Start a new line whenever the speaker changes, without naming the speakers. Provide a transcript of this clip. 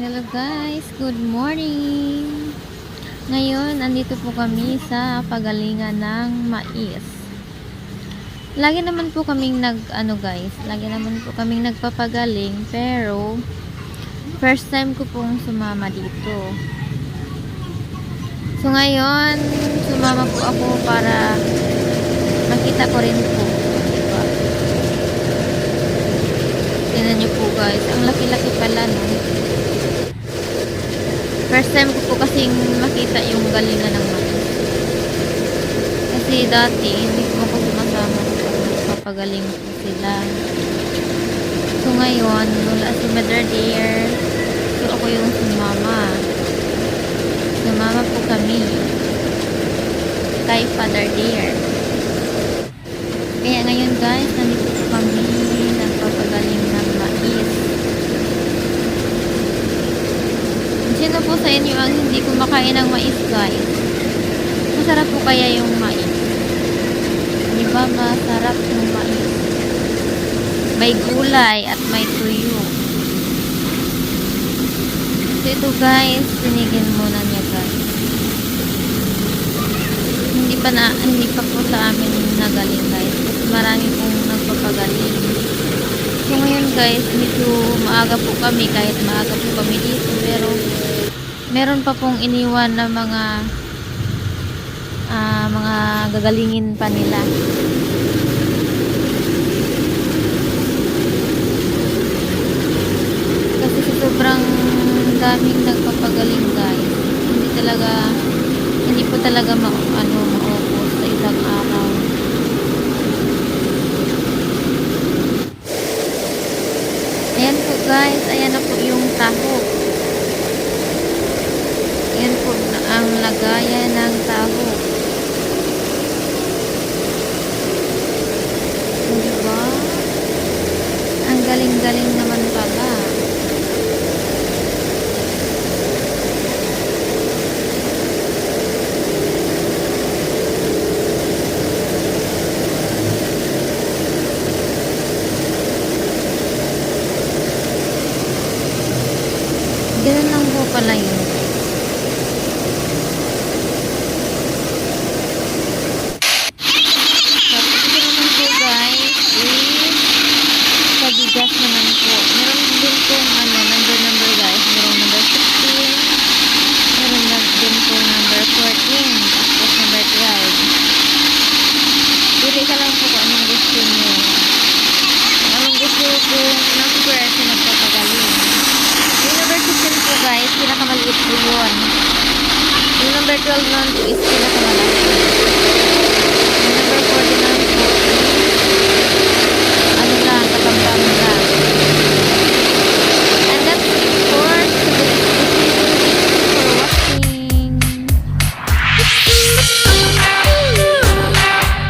Good morning! Ngayon, andito po kami sa pagalingan ng mais. Lagi naman po kaming nag, ano guys, lagi naman po kaming nagpapagaling, pero first time ko pong sumama dito. So ngayon, sumama po ako para makita ko rin po. Diba? Tingnan niyo po guys, ang laki-laki pala no. First time ko po kasing makita yung galingan ng mais. Kasi dati, hindi po ako sumasama kapag nagpapagaling po sila. So ngayon, wala si Mother Dear. So ako yung sumama. Sumama po kami. Kay Father Dear. Kaya ngayon guys, nandito po kami nagpapagaling ng mais. Sino po sa inyo ang hindi kumakain ng mais, guys? Masarap po kaya yung mais? Di ba masarap yung mais? May gulay at may tuyo. So ito guys, tinigil muna niya guys. Hindi pa na, hindi pa po sa amin nagaling guys. Marami pong nagpapagaling. So ngayon guys, medyo maaga po kami kahit maaga po kami dito pero meron pa pong iniwan na mga ah, mga gagalingin pa nila. Kasi sa sobrang daming nagpapagaling guys, hindi talaga hindi po talaga ma ano maubos sa isang araw. Ayan po guys, ayan na po yung taho. Ayan po na- lagayan ng taho. Diba? Ang galing-galing naman pala. Ganun lang po pala yun. Tapos ito naman po guys is sa bigas naman po. Meron din pong ano, number number guys. Meron number 16. Meron na din po number 14. Tapos number 12. Pili ka lang po kung anong gusto nyo. Kung anong gusto kong number sa nagpapagaling. Yung number 16 po guys, pinakamaliit po yun. Yung number 12 nun po is pinakamalaki.